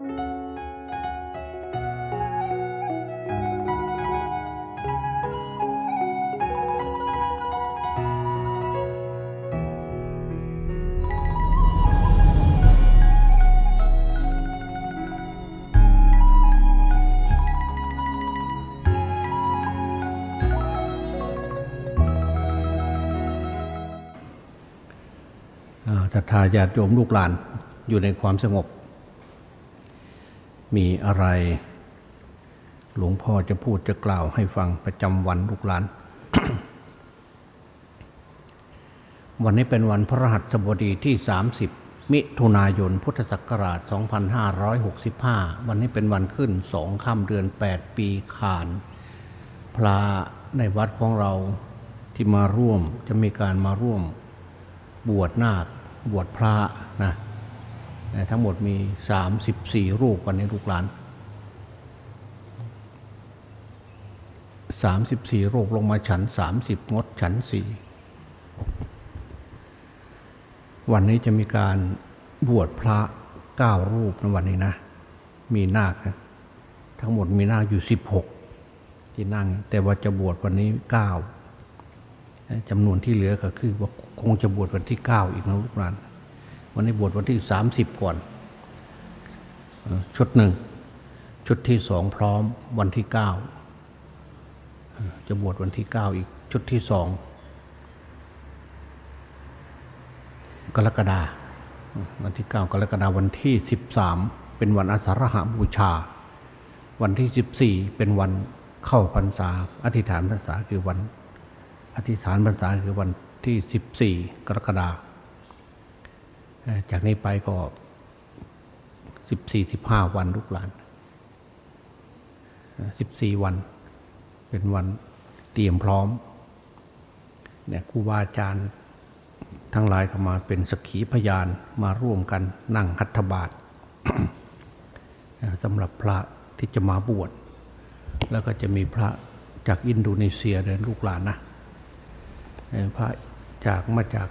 ศรัทธาญาติโยมลูกหลานอยู่ในความสงบ มีอะไร หลวงพ่อจะพูดจะกล่าวให้ฟังประจำวันลูกหลาน วันนี้เป็นวันพระรหัสบดีที่ 30 มิถุนายน พุทธศักราช 2565 วันนี้เป็นวันขึ้นสองค่ำเดือน 8 ปีขาน พระในวัดของเราที่มาร่วมจะมีการมาร่วมบวชนาคบวชพระนะนะ ทั้งหมดมี 34 รูปวันนี้ลูกหลาน 34 รูปลงมาฉัน 30 งดฉันสี่วันนี้จะมีการบวชพระ9รูปในวันนี้นะ มีนาคนะทั้งหมดมีนาคอยู่ 16 ที่นั่ง แต่ว่าจะบวชวันนี้ 9จำนวนที่เหลือก็คือว่าคงจะบวชวันที่เก้าอีกนะลูกหลาน วันนี้บวชวันที่สามสิบก่อน ชุดหนึ่ง ชุดที่สองพร้อมวันที่เก้าจะบวชวันที่เก้าอีกชุดที่สองกรกฎาวันที่เก้ากรกฎาวันที่สิบสามเป็นวันอาสาฬหาบูชา วันที่สิบสี่เป็นวันเข้าพรรษา อธิษฐานพรรษาคือวัน อธิษฐานพรรษาคือวันที่14กรกฎาคม จากนี้ไปก็14 15วันลูกหลานเอ่อ14วัน เป็นวันเตรียมพร้อมเนี่ยครูบาอาจารย์ทั้งหลายเข้ามาเป็นสกขีพยานมาร่วมกันนั่งหัตถบาทสำหรับพระที่จะมาบวช แล้วก็จะมีพระจากอินโดนีเซียเดินลูกหลานนะพระจากมาจาก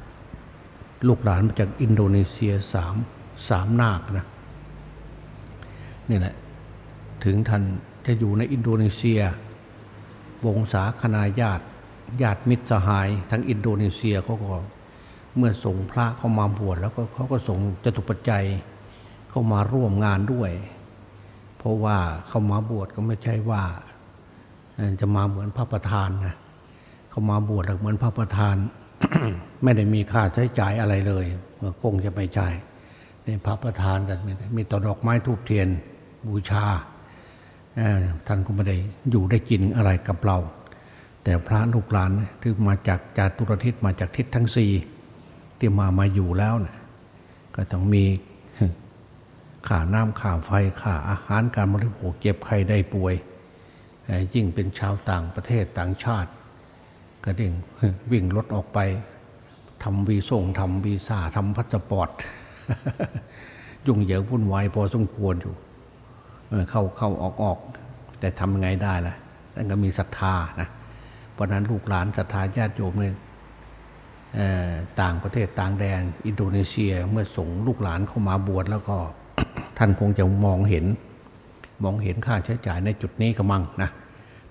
ลูกหลานมาจากอินโดนีเซียสามสามนาคนะนี่แหละถึงท่านจะอยู่ในอินโดนีเซีย วงศาคณาญาติญาติมิตรสหายทั้งอินโดนีเซียเขาก็เมื่อส่งพระเข้ามาบวชแล้วก็เขาก็ส่งจตุปัจจัยเข้ามาร่วมงานด้วย เพราะว่าเข้ามาบวชก็ไม่ใช่ว่า จะมาเหมือนพระประธานนะเขามาบวชเหมือนพระประธาน ไม่ได้มีค่าใช้จ่ายอะไรเลยเมื่อคงจะไปจ่ายในพระประธานแต่มีต่อดอกไม้ทูบเทียนบูชาท่านก็ไม่ได้อยู่ได้กินอะไรกับเรา แต่พระลูกหลานที่มาจากจาตุรทิศมาจากทิศทั้งสี่ที่มามาอยู่แล้วนี่ยก็ต้องมีค่าน้ำค่าไฟค่าอาหารการบริโภคเจ็บไข้ได้ป่วยยิ่งเป็นชาวต่างประเทศต่างชาติ ก็เด้งวิ่งรถออกไปทำวีส่งทำวีซ่าทำพาสปอร์ตยุ่งเหยิงวุ่นวายพอสมควรอยู่เข้าเข้าออกออก แต่ทำไงได้ล่ะนั่นก็มีศรัทธานะเพราะนั้นลูกหลานศรัทธาญาติโยมเนี่ยต่างประเทศต่างแดน อินโดนีเซียเมื่อส่งลูกหลานเข้ามาบวชแล้วก็ ท่านคงจะมองเห็น มองเห็นค่าใช้จ่ายในจุดนี้ก็มั่งนะ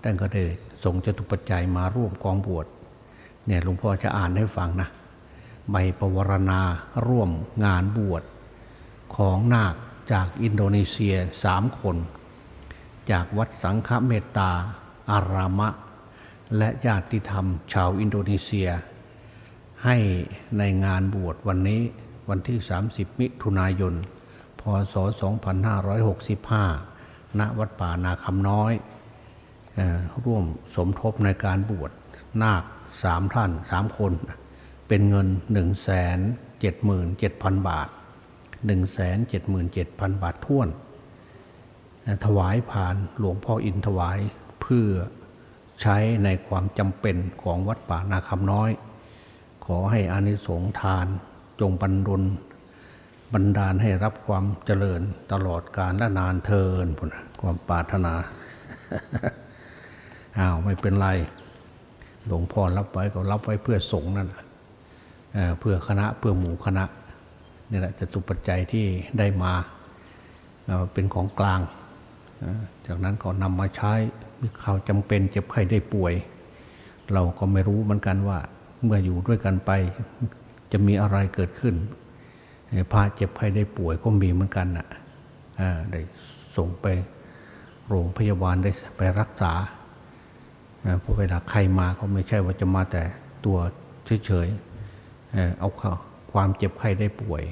ท่านก็ได้ ส่งจตุปัจจัยมาร่วมกองบวชเนี่ยหลวงพ่อจะอ่านให้ฟังนะใบประวรณาร่วมงานบวชของนาคจากอินโดนีเซียสามคน จากวัดสังฆเมตตา อารามะ และญาติธรรมชาวอินโดนีเซีย ให้ในงานบวชวันนี้วันที่ 30 มิถุนายน พศ 2565 ณ วัดป่านาคำน้อย ร่วมสมทบในการบวชนาคสามท่านสามคน เป็นเงินหนึ่งแสนเจ็ดหมื่นเจ็ดพันบาทหนึ่งแสนเจ็ดหมื่นเจ็ดพันบาทท่วน ถวายผ่านหลวงพ่ออินถวายเพื่อใช้ในความจำเป็นของวัดป่านาคำน้อย ขอให้อานิสงส์ทานจงบรรดลบันดาลให้รับความเจริญตลอดกาลและนานเทินพุ่นน่ะความปรารถนา อ้าวไม่เป็นไรหลวงพ่อรับไว้ก็รับไว้เพื่อสงฆ์นั่นเเพื่อคณะเพื่อหมู่คณะนี่แหละจะตุปัจจัยที่ได้มาเอ่อเป็นของกลาง จากนั้นก็นำมาใช้มีข่าวจำเป็นเจ็บไข้ได้ป่วย เราก็ไม่รู้เหมือนกันว่าเมื่ออยู่ด้วยกันไปจะมีอะไรเกิดขึ้นพระเจ็บไข้ได้ป่วยก็มีเหมือนกันน่ะอ่าได้ส่งไปโรงพยาบาลได้ไปรักษา เพราะเวลาใครมาก็ไม่ใช่ว่าจะมาแต่ตัวเฉยๆเอาความเจ็บไข้ได้ป่วย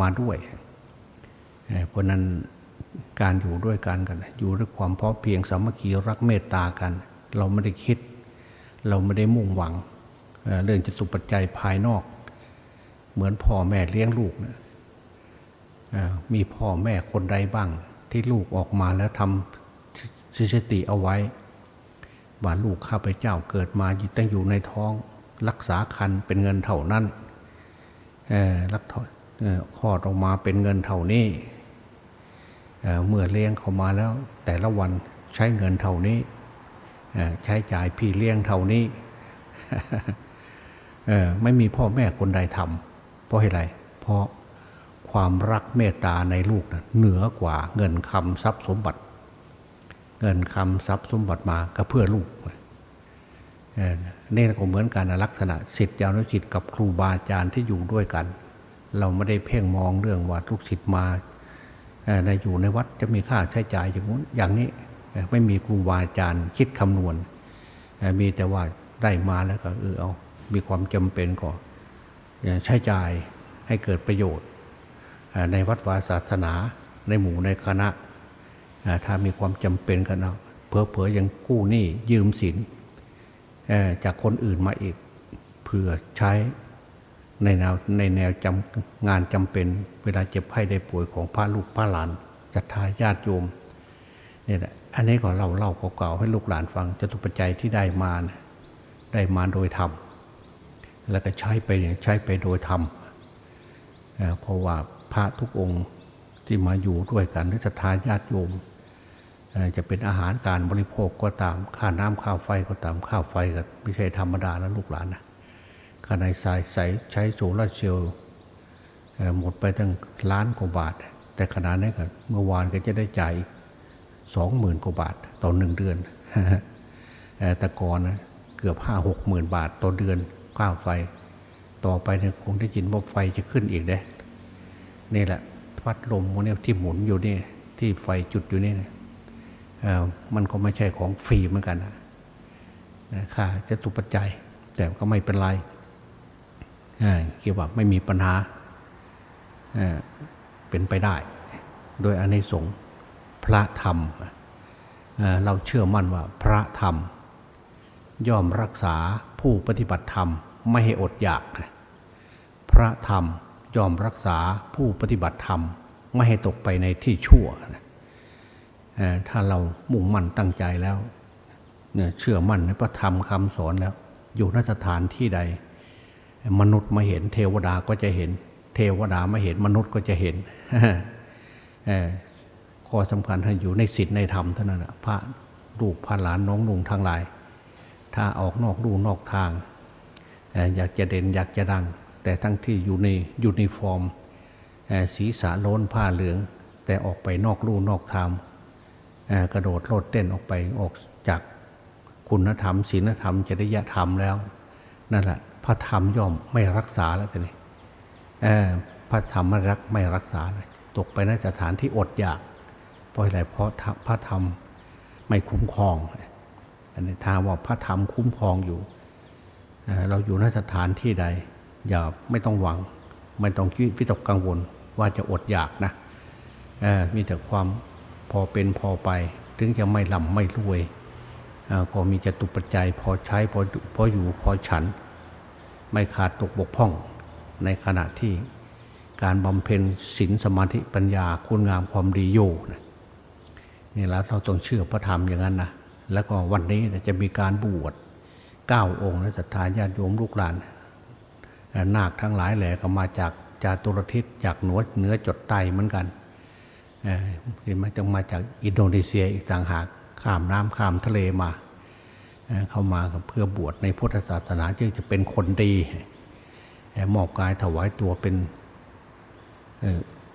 มาด้วย เพราะนั้นการอยู่ด้วยกันกัน อยู่ด้วยความพอเพียงสามัคคีรักเมตตากัน เราไม่ได้คิด เราไม่ได้มุ่งหวังเรื่องจตุปัจจัยภายนอก เหมือนพ่อแม่เลี้ยงลูกนะมีพ่อแม่คนใดบ้าง ที่ลูกออกมาแล้วทำสถิติเอาไว้ ว่าลูกข้าพเจ้าเกิดมาตั้งอยู่ในท้อง รักษาคันเป็นเงินเท่านั้นเอ่อรักทองเอ่อคลอดออกมาเป็นเงินเท่านี้เอ่อเมื่อเลี้ยงเขามาแล้ว แต่ละวันใช้เงินเท่านี้ใช้จ่ายพี่เลี้ยงเท่านี้เอ่อไม่มีพ่อแม่คนใดทำเพราะอะไร เพราะความรักเมตตาในลูกนะเหนือกว่าเงินคำทรัพย์สมบัติ เงินคำทรัพย์สมบัติมาก็เพื่อลูกเนี่ก็เหมือนกันลักษณะสิทธิอนุสิทธิ์กับครูบาอาจารย์ที่อยู่ด้วยกัน เราไม่ได้เพ่งมองเรื่องว่าลูกศิษย์มาในอยู่ในวัดจะมีค่าใช้จ่ายอย่างนู้นอย่างนี้ไม่มีครูบาอาจารย์คิดคำนวณ มีแต่ว่าได้มาแล้วก็เออเอามีความจำเป็นก็เอ่อใช้จ่ายให้เกิดประโยชน์ ในวัดวาศาสนาในหมู่ในคณะ ถ้ามีความจำเป็นกันเอาเพอเพอๆยังกู้หนี้ยืมสินจากคนอื่นมาอีกเพื่อใช้ในแนวในแนวจำงานจำเป็น เวลาเจ็บไข้ได้ป่วยของพระลูกพระหลานศรัทธาญาติโยมเนี่ยแหละอันนี้ก็เล่าเล่าเก่าๆให้ลูกหลานฟังจตุปัจจัยที่ได้มานะได้มาโดยธรรมแล้วก็ใช้ไปเนี่ยใช้ไปโดยธรรมเพราะว่าพระทุกองค์ที่มาอยู่ด้วยกันหรือศรัทธาญาติโยม จะเป็นอาหารการบริโภคก็ตามค่าน้ำค่าไฟก็ตามค่าไฟก็ไม่ใช่ธรรมดาแล้วลูกหลานนะค่าในสายใสใช้โซลาร์เซลล์หมดไปตั้งล้านกว่าบาท แต่ขณะนี้ก็เมื่อวานก็จะได้จ่ายสองหมื่นกว่าบาทต่อหนึ่งเดือนแต่ก่อนนะเกือบห้าหกหมื่นบาทต่อเดือนค่าไฟ ต่อไปเนี่ยคงได้ยินว่าไฟจะขึ้นอีกเด้นี่แหละพัดลมพวกนี้ที่หมุนอยู่นี่ที่ไฟจุดอยู่นี่นะ มันก็ไม่ใช่ของฟรีเหมือนกันนะค่าจะตุปัจจัย แต่ก็ไม่เป็นไรคิดว่าไม่มีปัญหาเป็นไปได้ โดยอานิสงส์พระธรรมเเราเชื่อมั่นว่าพระธรรม ย่อมรักษาผู้ปฏิบัติธรรม ไม่ให้อดอยาก พระธรรมย่อมรักษาผู้ปฏิบัติธรรม ไม่ให้ตกไปในที่ชั่วนะ ถ้าเรามุ่งมั่นตั้งใจแล้วเนี่ยเชื่อมั่นในพระธรรมคำสอนแล้ว อยู่นสถานที่ใด มนุษย์มาเห็นเทวดาก็จะเห็น เทวดามาเห็นมนุษย์ก็จะเห็นข้อสำคัญท่านอยู่ในศีลในธรรมเท่านั้นพระลูกพระหลานน้องนุ่งทั้งหลาย ถ้าออกนอกลู่นอกทาง อยากจะเด่นอยากจะดัง แต่ทั้งที่อยู่ในยูนิฟอร์มเอ่อศีรษะโล้นผ้าเหลือง แต่ออกไปนอกลู่นอกทาง กระโดดโลดเต้นออกไปออกจากคุณธรรมศีลธรรมจริยธรรมแล้ว นั่นแหละพระธรรมย่อมไม่รักษาแล้วทีนี้เอ่อพระธรรมไม่รักไม่รักษาเลยตกไปในสถานที่อดอยากเพราะอะไรเพราะพระธรรมไม่คุ้มครอง อันนี้ถ้าว่าพระธรรมคุ้มครองอยู่ เราอยู่ในสถานที่ใด อย่าไม่ต้องหวัง ไม่ต้องคิดวิตกกังวลว่าจะอดอยากนะมีแต่ความ พอเป็นพอไป ถึงจะไม่ล่ำไม่รวยอพอมีจตุปัจจัยพอใช้พอพออยู่พอฉัน ไม่ขาดตกบกพร่อง ในขณะที่การบำเพ็ญศีลสมาธิปัญญาคุณงามความดีอยู่นะนี่แล้วเราต้องเชื่อพระธรรมอย่างนั้นนะแล้วก็วันนี้จะมีการบวชเก้าองค์และศรัทธาญาติโยมลูกหลานนาคทั้งหลายแหละก็มาจากจาตุรทิศจากเหนือเหนือจดใต้เหมือนกัน เห็นไหมต้องมาจากอินโดนีเซียอีกต่างหากข้ามน้ำข้ามทะเลมา เข้ามาเพื่อบวชในพุทธศาสนาจึงจะเป็นคนดีเอ่อมอบกายถวายตัวเป็น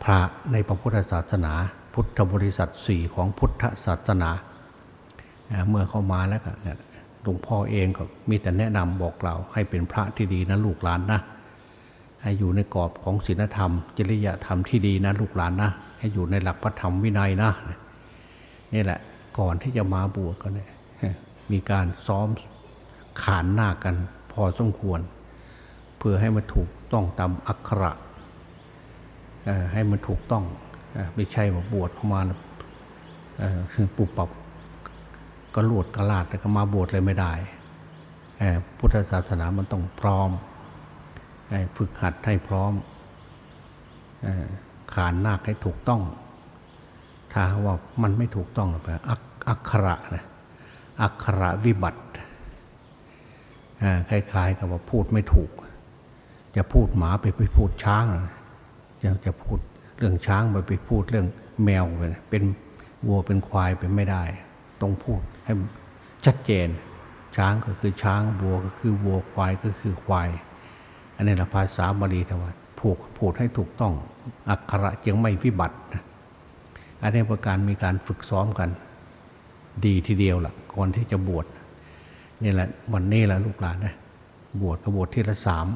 พระในพระพุทธศาสนา พุทธบริษัทสี่ของพุทธศาสนา เมื่อเข้ามาแล้วก็หลวงพ่อเองก็มีแต่แนะนำบอกเราให้เป็นพระที่ดีนะลูกหลานนะ อยู่ในกรอบของศีลธรรม จริยธรรมที่ดีนะลูกหลานนะให้อยู่ในหลักพระธรรมวินัยนะนี่แหละก่อนที่จะมาบวชก็เนี่ยมีการซ้อมขานหน้ากันพอสมควร เพื่อให้มันถูกต้องตามอักขระให้มันถูกต้องไม่ใช่ว่าบวชเข้ามาคือปุบปับกระโลดกระลาดแต่ก็มาบวชเลยไม่ได้พุทธศาสนามันต้องพร้อม ฝึกหัดให้พร้อมขานนาคให้ถูกต้อง ถ้าว่ามันไม่ถูกต้องแปลอักอักขระนะอักขระวิบัติคล้ายๆกับว่าพูดไม่ถูก จะพูดหมาไปไปพูดช้างจะจะพูดเรื่องช้างไปไปพูดเรื่องแมวไปเป็นวัวเป็นควายไปไม่ได้ ต้องพูดให้ชัดเจน ช้างก็คือช้างวัวก็คือวัวควายก็คือควาย อันนี้ละภาษาบาลีทว่าผูกพูดให้ถูกต้องอักขระจึงไม่วิบัติอันนี้ประการมีการฝึกซ้อมกัน ดีทีเดียวล่ะก่อนที่จะบวชนี่แหละวันนี้แหละลูกหลานนะบวชกบวชที่ละสาม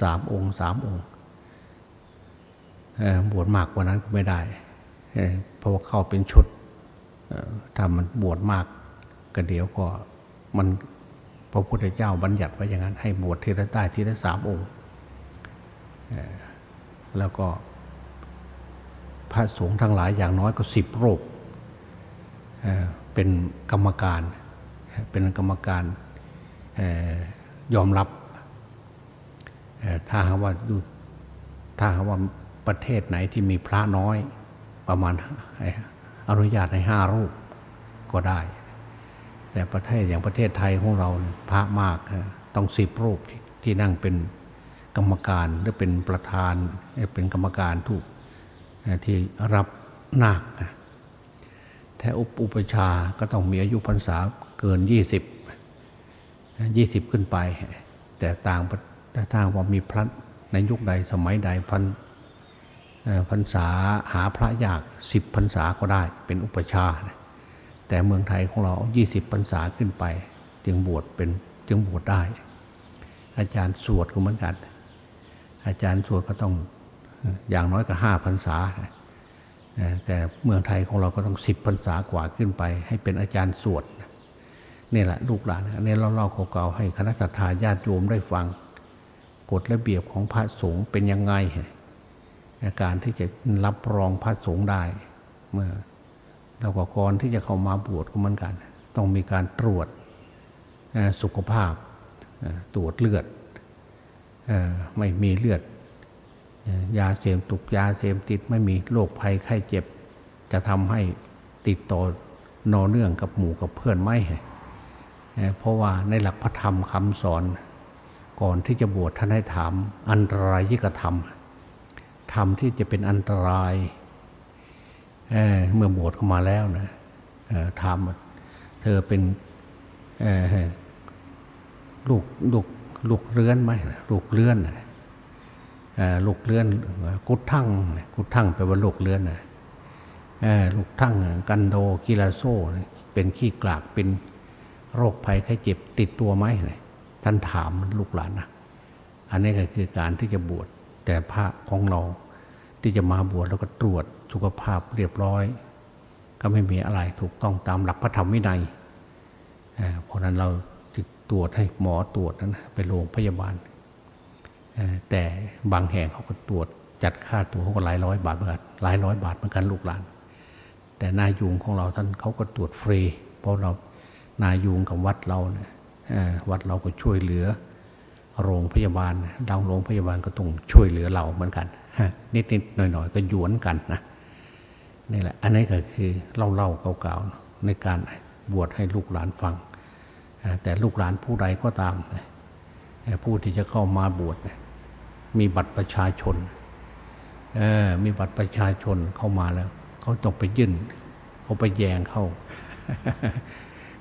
สามองค์สามองค์บวชมากกว่านั้นก็ไม่ได้เพราะว่าเข้าเป็นชุดถ้ามันบวชมากก็เดี๋ยวก็มัน พระพุทธเจ้าบัญญัติไว้อย่างนั้น ให้บวชทีละได้ทีละสามองค์แล้วก็พระสงฆ์ทั้งหลายอย่างน้อยก็สิบรูปเป็นกรรมการ เป็นกรรมการออยอมรับ ถ้าหากว่าดูถ้าหากว่าประเทศไหนที่มีพระน้อยประมาณอนุญาตให้ห้ารูปก็ได้ แต่ประเทศอย่างประเทศไทยของเราพระมากต้องสิบรูปที่ที่นั่งเป็นกรรมการหรือเป็นประธานเป็นกรรมการทุกที่รับนาคแต่อุปชาก็ต้องมีอายุพรรษาเกินยี่สิบยี่สิบขึ้นไป แต่ต่างแต่ถ้าว่ามีพระในยุคใดสมัยใดพันพรรษาหาพระยากสิบพรรษาก็ได้เป็นอุปชานะ แต่เมืองไทยของเรา 20พรรษาขึ้นไป จึงบวชเป็นจึงบวชได้ อาจารย์สวดก็เหมือนกัน อาจารย์สวดก็ต้องอย่างน้อยก็ห้าพรรษา แต่เมืองไทยของเราก็ต้องสิบพรรษากว่าขึ้นไป ให้เป็นอาจารย์สวดนี่แหละลูกหลานอันนี้เล่าๆเก่าๆให้คณะสัตยาญาติโยมได้ฟังกฎระเบียบของพระสงฆ์เป็นยังไง การที่จะรับรองพระสงฆ์ได้ เมื่อ แล้วก็ก่อนที่จะเข้ามาบวชก็เหมือนกัน ต้องมีการตรวจสุขภาพตรวจเลือดไม่มีเลือด ยาเสพตุกยาเสพติดไม่มีโรคภัยไข้เจ็บ จะทำให้ติดต่อนอเนื่องกับหมู่กับเพื่อนไม่เพราะว่าในหลักพระธรรมคำสอน ก่อนที่จะบวชท่านให้ถามอันตรายยิกธรรมธรรมที่จะเป็นอันตราย เเมื่อบวชเข้ามาแล้วนะถามเธอเป็นลูกลูกลูกเรือนไหมลูกเรือนลูกเรือนกุดทั้งกุดทั้งแปลว่าลูกเรือนนะลูกทั้งกันโดกิลาโซเป็นขี้กลากเป็นโรคภัยไข้เจ็บติดตัวไหมท่านถามลูกหลานนะอันนี้ก็คือการที่จะบวชแต่พระของเราที่จะมาบวชแล้วก็ตรวจ สุขภาพเรียบร้อย ก็ไม่มีอะไรถูกต้องตามหลักพระธรรมวินัยเพราะนั้นเราติดตรวจให้หมอตรวจนั้นไปโรงพยาบาล แต่บางแห่งเขาก็ตรวจจัดค่าตัวเขาก็หลายร้อยบาทเหมือนกันหลายร้อยบาทเหมือนกันลูกหลาน แต่นายุงของเราท่านเขาก็ตรวจฟรี เพราะเรานายุงกับวัดเราเนี่ยวัดเราก็ช่วยเหลือ โรงพยาบาลดาวโรงพยาบาลก็ต้องช่วยเหลือเราเหมือนกันนิดๆหน่อยๆก็หยวนกันนะ นี่แหละอันนี้ก็คือเล่าเล่าๆเก่าๆในการบวชให้ลูกหลานฟัง แต่ลูกหลานผู้ใดก็ตาม ผู้ที่จะเข้ามาบวชมีบัตรประชาชนมีบัตรประชาชนเข้ามาแล้ว เขาต้องไปยื่นเขาไปแยงเข้า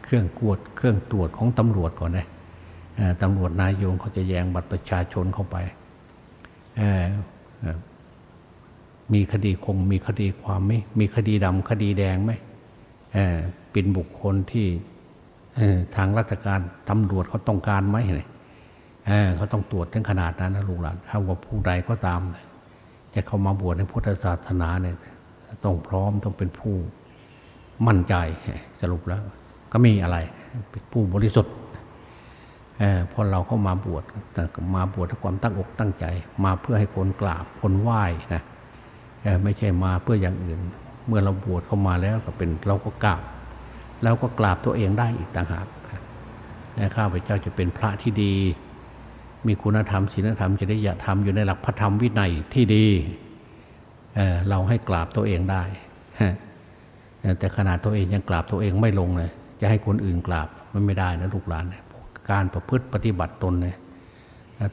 เครื่องกวดเครื่องตรวจของตำรวจก่อนนะเอ่อตำรวจนายโยงเขาจะแยงบัตรประชาชนเข้าไป มีคดีคงมีคดีความไหมมีคดีดำคดีแดงไหมเออเป็นบุคคลที่ทางราชการตำรวจเขาต้องการไหมเนี่ยเออเขาต้องตรวจถึงขนาดนั้นนะลูกหลานถ้าว่าผู้ใดก็ตาม จะเข้ามาบวชในพุทธศาสนาเนี่ยต้องพร้อมต้องเป็นผู้มั่นใจสรุปแล้ว ก็มีอะไรเป็นผู้บริสุทธิ์เออพอเราเข้ามาบวชแต่มาบวชด้วยความตั้งอกตั้งใจ มาเพื่อให้คนกราบคนไหว้นะ ไม่ใช่มาเพื่ออย่างอื่น เมื่อเราบวชเข้ามาแล้วก็เป็นเราก็กราบเราก็กราบตัวเองได้อีกต่างหากนะข้าพเจ้าจะเป็นพระที่ดี มีคุณธรรมศีลธรรมจริยธรรมอยู่ในหลักพระธรรมวินัยที่ดีเเราให้กราบตัวเองได้แต่ขนาดตัวเองยังกราบตัวเองไม่ลงเลยจะให้คนอื่นกราบมันไม่ได้นะลูกหลานการประพฤติปฏิบัติตนเนี่ย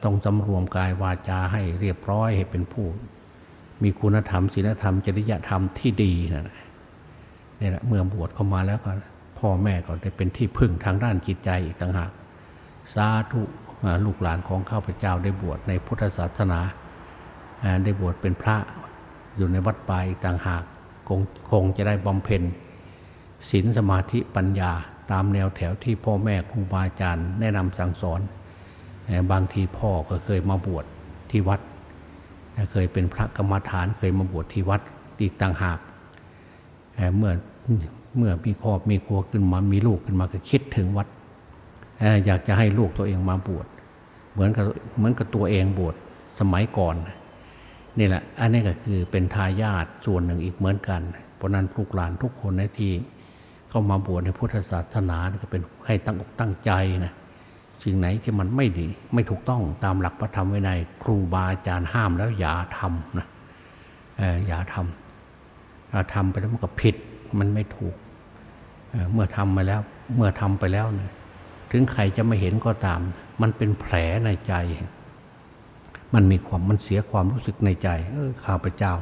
ต้องสำรวมกายวาจาให้เรียบร้อยให้เป็นผู้ มีคุณธรรมศีลธรรม จริยธรรมที่ดีนะนี่แหละเมื่อบวชเข้ามาแล้วก็พ่อแม่ก็ได้เป็นที่พึ่งทางด้านจิตใจอีกต่างหากสาธุลูกหลานของข้าพเจ้าได้บวชในพุทธศาสนา ได้บวชเป็นพระอยู่ในวัดป่าอีกต่างหากคงคงจะได้บำเพ็ญศีลสมาธิปัญญาตามแนวแถวที่พ่อแม่ครูบาอาจารย์แนะนำสั่งสอน บางทีพ่อก็เคยมาบวชที่วัด เคยเป็นพระกรรมฐานเคยมาบวชที่วัดอีกต่างหากเมื่อเมื่อมีครอบมีครัวขึ้นมามีลูกขึ้นมาก็คิดถึงวัดเอ่ออยากจะให้ลูกตัวเองมาบวชเหมือนกับเหมือนกับตัวเองบวชสมัยก่อนนี่แหละอันนี้ก็คือเป็นทายาทส่วนหนึ่งอีกเหมือนกัน เพราะนั้นลูกหลานทุกคนในที่เข้ามาบวชในพุทธศาสนาก็เป็นให้ตั้งอกตั้งใจนะ สิ่งไหนที่มันไม่ดี ไม่ถูกต้องตามหลักพระธรรมวินัยครูบาอาจารย์ห้ามแล้วอย่าทำนะออย่าทำถ้าทำไปแล้วมันก็ผิดมันไม่ถูกเเมื่อทำมาแล้ว เมื่อทำไปแล้วเนี่ยถึงใครจะไม่เห็นก็ตาม มันเป็นแผลในใจ มันมีความมันเสียความรู้สึกในใจเออข้าพเจ้า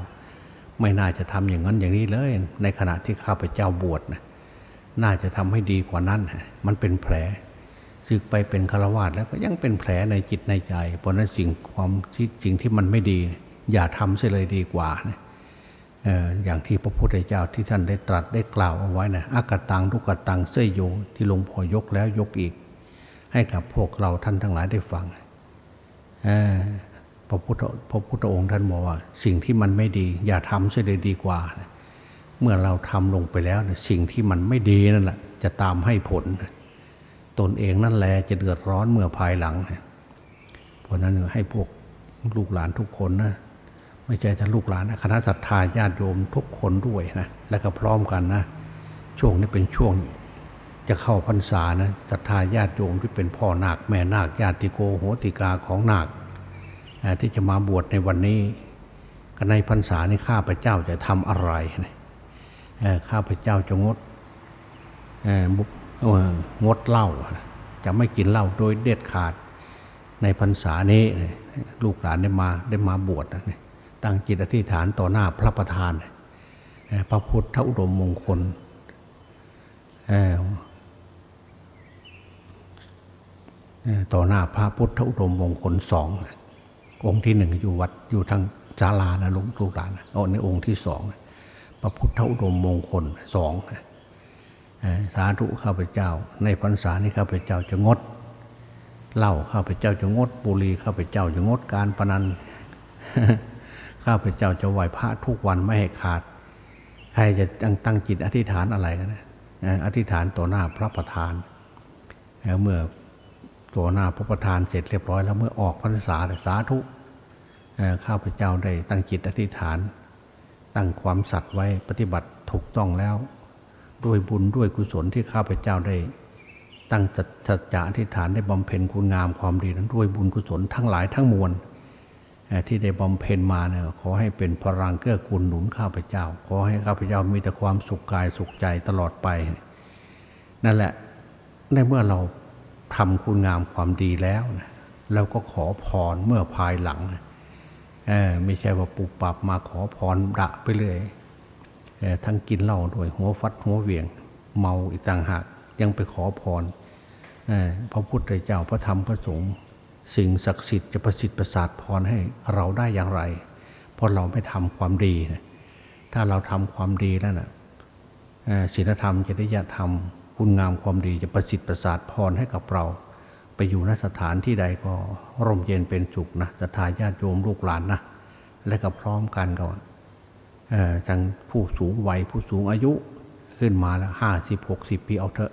ไม่น่าจะทำอย่างนั้นอย่างนี้เลย ในขณะที่ข้าพเจ้าบวชนะน่าจะทำให้ดีกว่านั้นมันเป็นแผล สึกไปเป็นฆราวาสแล้วก็ยังเป็นแผลในจิตในใจ เพราะนั้นสิ่งความที่สิ่งที่มันไม่ดี อย่าทำเสียเลยดีกว่านะอย่างที่พระพุทธเจ้าที่ท่านได้ตรัสได้กล่าวเอาไว้นะอากตังทุกตังเสยโยที่หลวงพ่อยกแล้วยกอีก ให้กับพวกเราท่านทั้งหลายได้ฟังพระพุทธพระพุทธองค์ท่านบอกว่า สิ่งที่มันไม่ดี อย่าทำเสียเลยดีกว่านะเมื่อเราทำลงไปแล้ว สิ่งที่มันไม่ดีนั่นแหละจะตามให้ผล ตนเองนั่นแหละจะเดือดร้อนเมื่อภายหลัง เพราะนั้นให้พวกลูกหลานทุกคนนะไม่ใช่แต่ลูกหลานนะคณะศรัทธาญาติโยมทุกคนด้วยนะและก็พร้อมกันนะ ช่วงนี้เป็นช่วงจะเข้าพรรษานะศรัทธาญาติโยมที่เป็นพ่อนาคแม่นาคญาติโกโหติกาของนาคที่จะมาบวชในวันนี้ก็ในพรรษานี้ข้าพเจ้าจะทำอะไรนะข้าพเจ้าจะงดบุเอ่อ งดเหล้าจะไม่กินเหล้าโดยเด็ดขาดในพรรษานี้ลูกหลานได้มาได้มาบวชนะตั้งจิตอธิษฐานต่อหน้าพระประธาน พระพุทธอุดมมงคลต่อหน้าพระพุทธอุดมมงคลสององค์ที่หนึ่งอยู่วัดอยู่ทางศาลานะลูกลูกหลานนะอ๋อในองค์ที่สองพระพุทธอุดมมงคลสอง สาธุข้าพเจ้า ในพรรษานี้ข้าพเจ้าจะงดเหล้าข้าพเจ้าจะงดบุหรี่ข้าพเจ้าจะงดการพนันข้าพเจ้าจะไหวพระทุกวันไม่ให้ขาด ใครจะตั้งตั้งจิตอธิษฐานอะไรกันนะอธิษฐานต่อหน้าพระประธานเมื่อต่อหน้าพระประธานเสร็จเรียบร้อยแล้วเมื่อออกพรรษาสาธุข้าพเจ้าได้ตั้งจิตอธิษฐาน ตั้งความสัตย์ไว้ปฏิบัติถูกต้องแล้ว ด้วยบุญด้วยกุศลที่ข้าพเจ้าได้ ตั้งจัจจะอธิษฐานได้บำเพ็ญคุณงามความดีนั้นด้วยบุญกุศลทั้งหลายทั้งมวลที่ได้บำเพ็ญมาเนี่ยขอให้เป็นพลังเกื้อกูลหนุนข้าพเจ้า ขอให้ข้าพเจ้ามีแต่ความสุขกายสุขใจตลอดไป นั่นแหละในเมื่อเราทำคุณงามความดีแล้วนะเราก็ขอพรเมื่อภายหลังไม่ใช่ว่าปุบปับมาขอพรดะไปเลย ทั้งกินเหล้าด้วยหัวฟัดหัวเหวียง เมาอีกต่างหากยังไปขอพรพระพุทธเจ้าพระธรรมพระสงฆ์สิ่งศักดิ์สิทธิ์จะประสิทธิ์ประสาทพรให้เราได้อย่างไร เพราะเราไม่ทำความดีนะถ้าเราทำความดีแล้วนะเอ่อศีลธรรมจริยธรรมคุณงามความดีจะประสิทธิ์ประสาทพรให้กับเรา ไปอยู่ณสถานที่ใดก็ร่มเย็นเป็นสุขนะศรัทธาญาติโยมลูกหลานนะและก็พร้อมกันก็เอ่อ ทั้งผู้สูงวัยผู้สูงอายุขึ้นมาแล้วห้าสิบหกสิบปีเอาเถอะ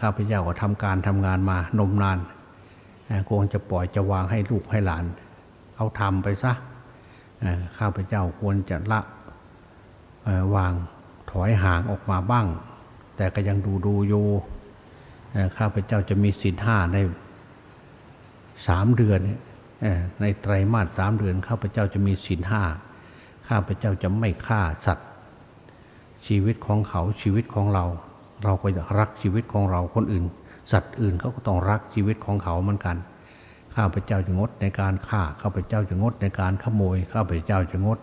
ข้าพเจ้าก็ทำการทำงานมานมนานคงจะปล่อยจะวางให้ลูกให้หลาน เอาทำไปซะข้าพเจ้าควรจะละวางถอยห่างออกมาบ้าง แต่ก็ยังดูดูอยู่เอ่อข้าพเจ้าจะมีศีลห้าในสามเดือนในไตรมาสสามเดือนข้าพเจ้าจะมีศีลห้า ข้าพเจ้าจะไม่ฆ่าสัตว์ ชีวิตของเขาชีวิตของเรา เราก็จะรักชีวิตของเราคนอื่น สัตว์อื่นเขาก็ต้องรักชีวิตของเขาเหมือนกัน ข้าพเจ้าจะงดในการฆ่าข้าพเจ้าจะงดในการขโมย ข้าพเจ้าจะงด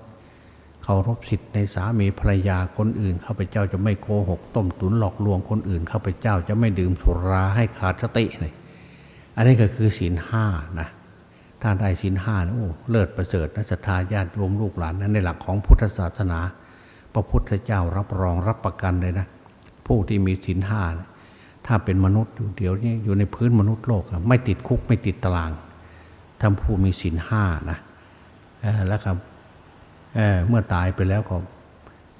เคารพสิทธิ์ในสามีภรรยาคนอื่นข้าพเจ้าจะไม่โกหกต้มตุนหลอกลวงคนอื่นข้าพเจ้าจะไม่ดื่มสุราให้ขาดสติเลยอันนี้ก็คือศีลห้านะ ถ้าได้ศีลห้านะโอ้เลิศประเสริฐนะศรัทธาญาติโยมลูกหลานนะในหลักของพุทธศาสนา พระพุทธเจ้ารับรองรับประกันเลยนะ ผู้ที่มีศีลห้านถ้าเป็นมนุษย์อยู่เดี๋ยวนี้อยู่ในพื้นมนุษย์โลก ไม่ติดคุกไม่ติดตารางทำผู้มีศีลห้านะแล้วครับเเมื่อตายไปแล้วก็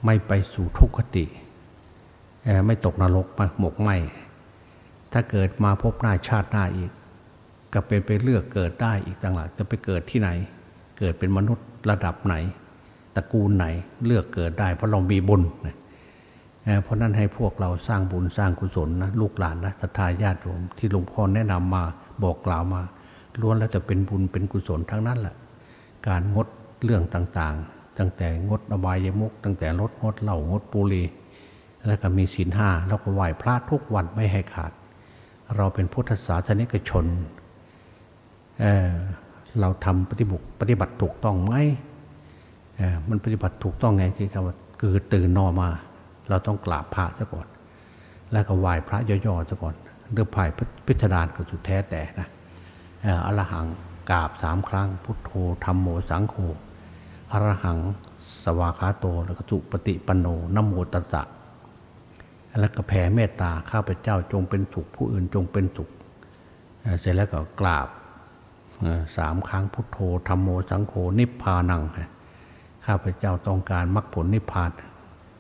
ไม่ไปสู่ทุกขติ ไม่ตกนรกไม่หมกไหมถ้าเกิดมาพบหน้าชาติหน้าอีก ก็เป็นไปเลือกเกิดได้อีกต่างหากจะไปเกิดที่ไหน เกิดเป็นมนุษย์ระดับไหนตระกูลไหนเลือกเกิดได้ เพราะเรามีบุญเพราะนั้นให้พวกเราสร้างบุญสร้างกุศลนะลูกหลานนะศรัทธาญาติโยมที่หลวงพ่อแนะนำมาบอกกล่าวมาล้วนแล้วจะเป็นบุญเป็นกุศลทั้งนั้นแหละการงดเรื่องต่างๆ ตั้งแต่งดอบายมุกตั้งแต่ลดงดเหล้างดบุรีแล้วก็มีศีลห้าแล้วก็ไหว้พระทุกวันไม่ให้ขาด เราเป็นพุทธศาสนิกชน เเราทำปฏิบุกปฏิบัติถูกต้องไหมมันปฏิบัติถูกต้องไงที่คำว่าคือตื่นนอนมา เราต้องกราบพระซะก่อน แล้วก็ไหว้พระย่อๆซะก่อนเรื่องภายพิจารณาก็สุดแท้แต่นะอรหังกราบสามครั้ง พุทโธธรรมโมสังโฆอรหังสวากาโตแล้วก็สุปฏิปันโนนโมตัสสะแล้วก็แผ่เมตตาข้าพเจ้าจงเป็นสุขผู้อื่นจงเป็นสุขเสร็จแล้วก็กราบ สามครั้งพุทโธธรรมโมสังโฆนิพพานังข้าพเจ้าต้องการมรรคผลนิพพาน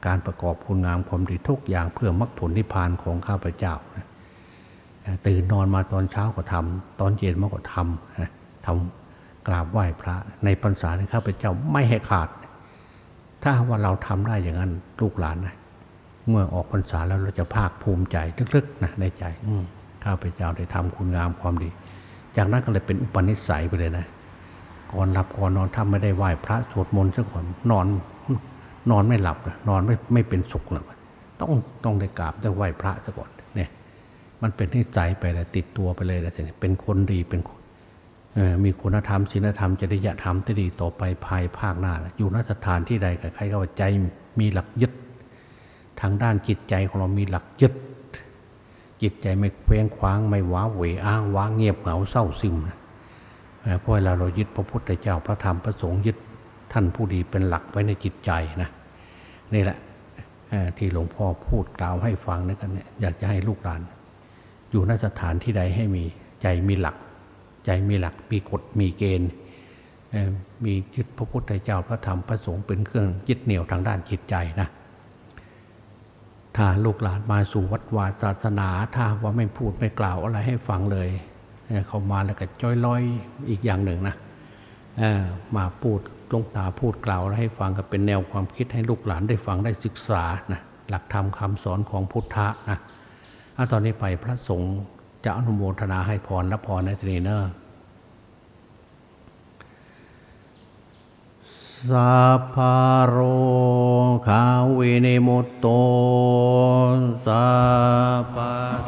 การประกอบคุณงามความดีทุกอย่างเพื่อมรรคผลนิพพานของข้าพเจ้าตื่นนอนมาตอนเช้าก็ทำตอนเย็นมาก็ทำทำกราบไหว้พระ ในพรรษาที่ข้าพเจ้าไม่ให้ขาด ถ้าว่าเราทำได้อย่างนั้นลูกหลานนะเมื่อออกพรรษาแล้วเราจะภาคภูมิใจลึกๆนะในใจอืข้าพเจ้าได้ทำคุณงามความดี จากนั้นก็เลยเป็นอุปนิสัยไปเลยนะก่อนหลับก่อนนอนถ้าไม่ได้ไหว้พระสวดมนต์ซะก่อนนอนนอนไม่หลับนะนอนไม่ไม่เป็นสุขเลยต้องต้องได้กราบได้ไหว้พระซะก่อนเนี่ยมันเป็นนิสัยไปเลยติดตัวไปเลยนะทีนี้เป็นคนดีเป็นคนมีคุณธรรมศีลธรรมจริยธรรมที่ดีต่อไปภายภาคหน้านะอยู่นสถานที่ใดกับใครก็ว่าใจมีหลักยึด ทางด้านจิตใจของเรามีหลักยึด จิตใจไม่เคว้งคว้างไม่ว้าเหวอ้างว้างเงียบเหงาเศร้าซึมนะเพราะเวลาเรายึดพระพุทธเจ้าพระธรรมพระสงฆ์ยึดท่านผู้ดีเป็นหลักไว้ในจิตใจนะนี่แหละที่หลวงพ่อพูดกล่าวให้ฟังนะกันเนี่ยอยากจะให้ลูกหลาน อยู่นสถานที่ใดให้มีใจมีหลัก ใจมีหลักมีกฎมีเกณฑ์มียึดพระพุทธเจ้าพระธรรมพระสงฆ์เป็นเครื่องยึดเหนี่ยวทางด้านจิตใจนะ ถ้าลูกหลานมาสู่วัดวาศาสนา ถ้าว่าไม่พูดไม่กล่าวอะไรให้ฟังเลยเอ่อเขามาแล้วก็จ้อยลอยอีกอย่างหนึ่งนะมาพูดลงตาพูดกล่าวอะไรให้ฟังก็เป็นแนวความคิดให้ลูกหลานได้ฟังได้ศึกษานะหลักธรรมคำสอนของพุทธะนะอตอนนี้ไปพระสงฆ์จะอนุโมทนาให้พรและพรในทีนี้เนอะ สัพพโรคาวินิมุตโตสัพพ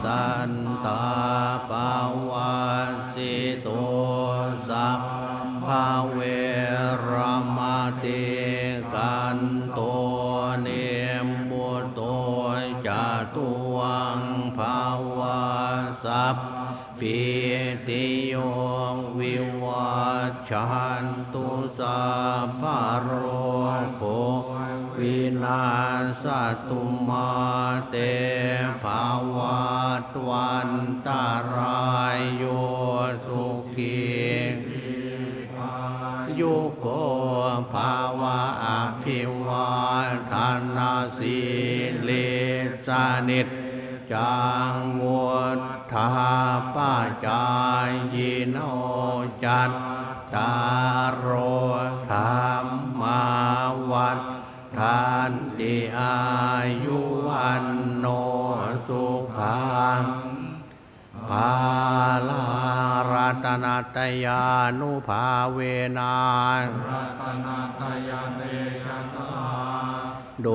สันตาปาวาสิโตสัพพเวรมาติกันโตเนมบุตโตจาตุวังภาวาสัพปิติโยวิวัชชัน สัตุมาเตภาวัตวันตารายโยสุขียุโกภาวะอภิวาทานาสีเลสานิจจังวุธาปาจายโนจัตตารโร งภาลารัตนาตยานุภาเวนารัตนาตยาเตชะตาโด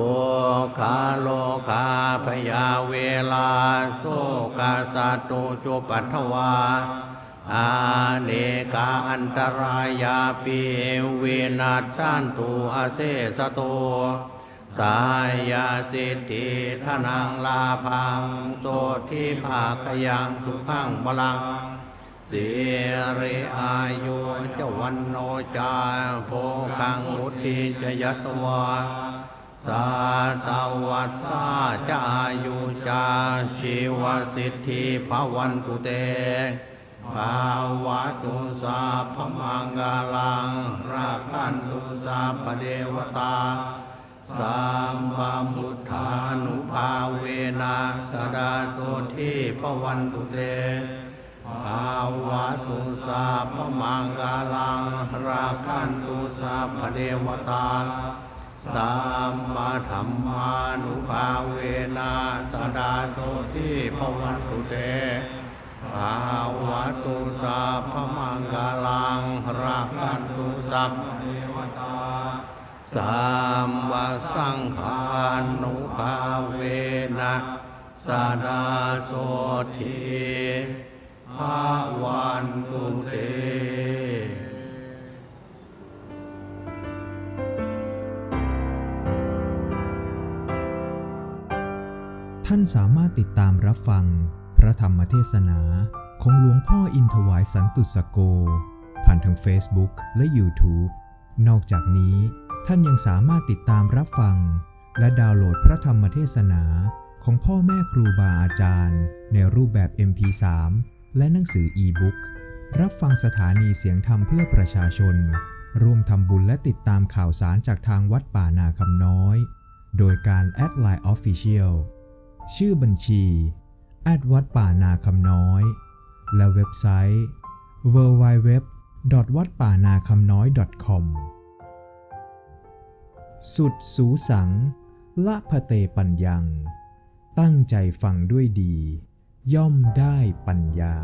คาโลคาพยาเวลาโสกาสาตุจุปัทวาอาเนกาอันตรายาปีเวนัสสันตุอาเซสโต สายาสิทธิธนังลาพังโสทิภาคยังสุขังบลังเสีริอายุเจวันโนจาโภคังมุติจยัสวาสาตวัสสาจายุจาชีวสิทธิภวันตุเตภาวะตุสาพมังกาลังราคันตุสาปเดวตา สัมบัมพุทธานุภาเวนะสดาโสทิปวันตุเตภาวะตุสาพมังกาลังราคันตุสาพเดวตาสัมมาธรรมานุภาเวนะสดาโสทิปวันตุเตภาวะตุสาพมังกาลังราคันตุสัพเทวตา สัมวสังฆานุภาเวนะสาดาโสทีภาวันตุเตท่านสามารถติดตามรับฟัง พระธรรมเทศนาของหลวงพ่ออินทวายสันตุสโก ผ่านทาง Facebook และ YouTube นอกจากนี้ ท่านยังสามารถติดตามรับฟัง และดาวน์โหลดพระธรรมเทศนาของพ่อแม่ครูบาอาจารย์ ในรูปแบบ MP3 และหนังสืออีบุ๊กรับฟังสถานีเสียงธรรมเพื่อประชาชน ร่วมทำบุญและติดตามข่าวสารจากทางวัดป่านาคำน้อย โดยการแอดไลน์ Official ชื่อบัญชีแอดวัดป่านาคำน้อย และเว็บไซต์ www. วัดป่านาคำน้อย .com สุดสูสัง ละพะเตปัญญัง ตั้งใจฟังด้วยดี ย่อมได้ปัญญา